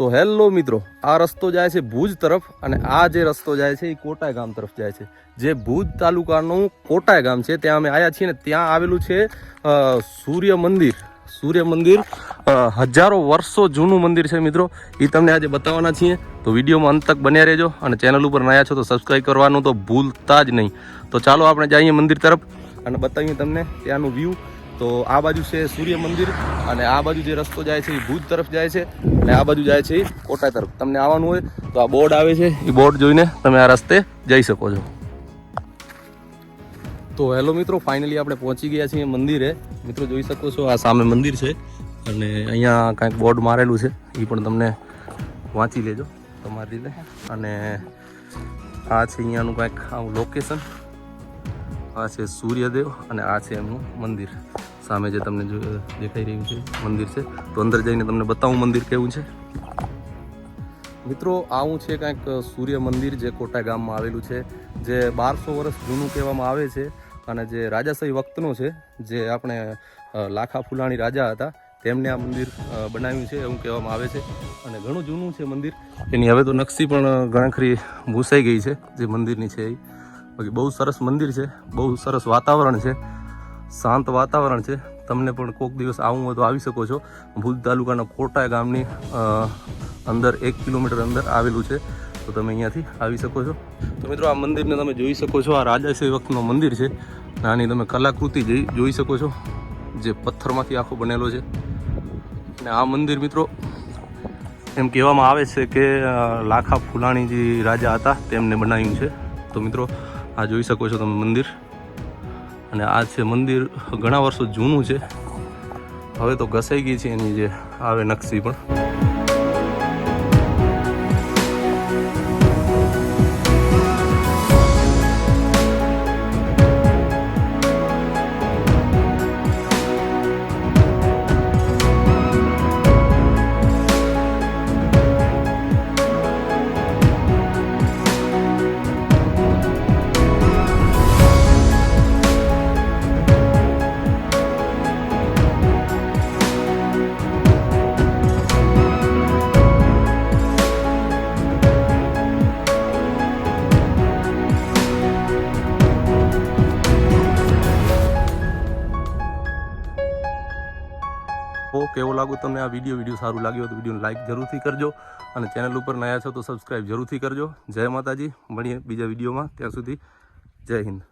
તો હેલો મિત્રો, આ રસ્તો જાય છે ભુજ તરફ અને આ જે રસ્તો જાય છે એ કોટાય ગામ તરફ જાય છે. જે ભુજ તાલુકાનું કોટાય ગામ છે, ત્યાં અમે આવ્યા છીએ ને ત્યાં આવેલું છે સૂર્ય મંદિર. સૂર્ય મંદિર હજારો વર્ષો જૂનું મંદિર છે મિત્રો. એ તમને આજે બતાવવાના છીએ. તો વિડીયોમાં અંત તક બન્યા રહેજો અને ચેનલ ઉપર નયા છો તો સબસ્ક્રાઈબ કરવાનું તો ભૂલતા જ નહીં. તો ચાલો આપણે જઈએ મંદિર તરફ અને બતાવીએ તમને ત્યાંનું વ્યૂ. તો આ બાજુ છે સૂર્ય મંદિર અને આ બાજુ જે રસ્તો જાય છે એ ભુજ તરફ જાય છે અને આ બાજુ જાય છે એ કોટા તરફ. તમને આવવાનું હોય તો આ બોર્ડ આવે છે, એ બોર્ડ જોઈને તમે આ રસ્તે જઈ શકો છો. તો હેલો મિત્રો, ફાઇનલી આપણે પહોંચી ગયા છીએ મંદિરે. મિત્રો જોઈ શકો છો આ સામે મંદિર છે અને અહીંયા કાંઈક બોર્ડ મારેલું છે, એ પણ તમને વાંચી લેજો તમારી રીતે. અને આ છે અહીંયાનું કાંઈક આવું લોકેશન આ છે સૂર્યદેવ અને આ છે એમનું મંદિર. સામે જે તમને દેખાઈ રહ્યું છે, મંદિર છે. તો અંદર જઈને તમને બતાવું મંદિર કેવું છે. મિત્રો, આવું છે કાંઈક સૂર્ય મંદિર જે કોટા ગામમાં આવેલું છે, જે બારસો વર્ષ જૂનું કહેવામાં આવે છે અને જે રાજાશાહી વખતનું છે, જે આપણે લાખા ફુલાણી રાજા હતા, તેમને આ મંદિર બનાવ્યું છે એવું કહેવામાં આવે છે. અને ઘણું જૂનું છે મંદિર. એની હવે તો નકશી પણ ઘણા ખરી ભૂસાઈ ગઈ છે, જે મંદિરની છે એ. બાકી બહુ સરસ મંદિર છે, બહુ સરસ વાતાવરણ છે, શાંત વાતાવરણ છે. તમને પણ કોઈક દિવસ આવું હોય તો આવી શકો છો. ભુજ તાલુકાના કોટા ગામની અંદર એક કિલોમીટર અંદર આવેલું છે. તો તમે અહીંયાથી આવી શકો છો. તો મિત્રો આ મંદિરને તમે જોઈ શકો છો. આ રાજાશ્રી વખતનું મંદિર છે. નાની તમે કલાકૃતિ જઈ, જોઈ શકો છો. જે પથ્થરમાંથી આખો બનેલો છે. અને આ મંદિર મિત્રો, એમ કહેવામાં આવે છે કે લાખા ફુલાણીજી રાજા હતા, તેમને બનાવ્યું છે. તો મિત્રો આ જોઈ શકો છો તમે મંદિર. અને આ છે મંદિર ઘણા વર્ષો જૂનું છે. હવે તો ઘસાઈ ગઈ છે એની જે આવે નકશી પણ. કેવો લાગુ તમને આ વીડિયો વીડિયો સારું લાગ્યો તો વિડીયોને લાઈક જરૂરથી કરજો અને ચેનલ ઉપર નયા છો તો સબસ્ક્રાઈબ જરૂરથી કરજો. જય માતાજી, મળીએ બીજા વિડીયોમાં ત્યાં સુધી જય હિન્દ.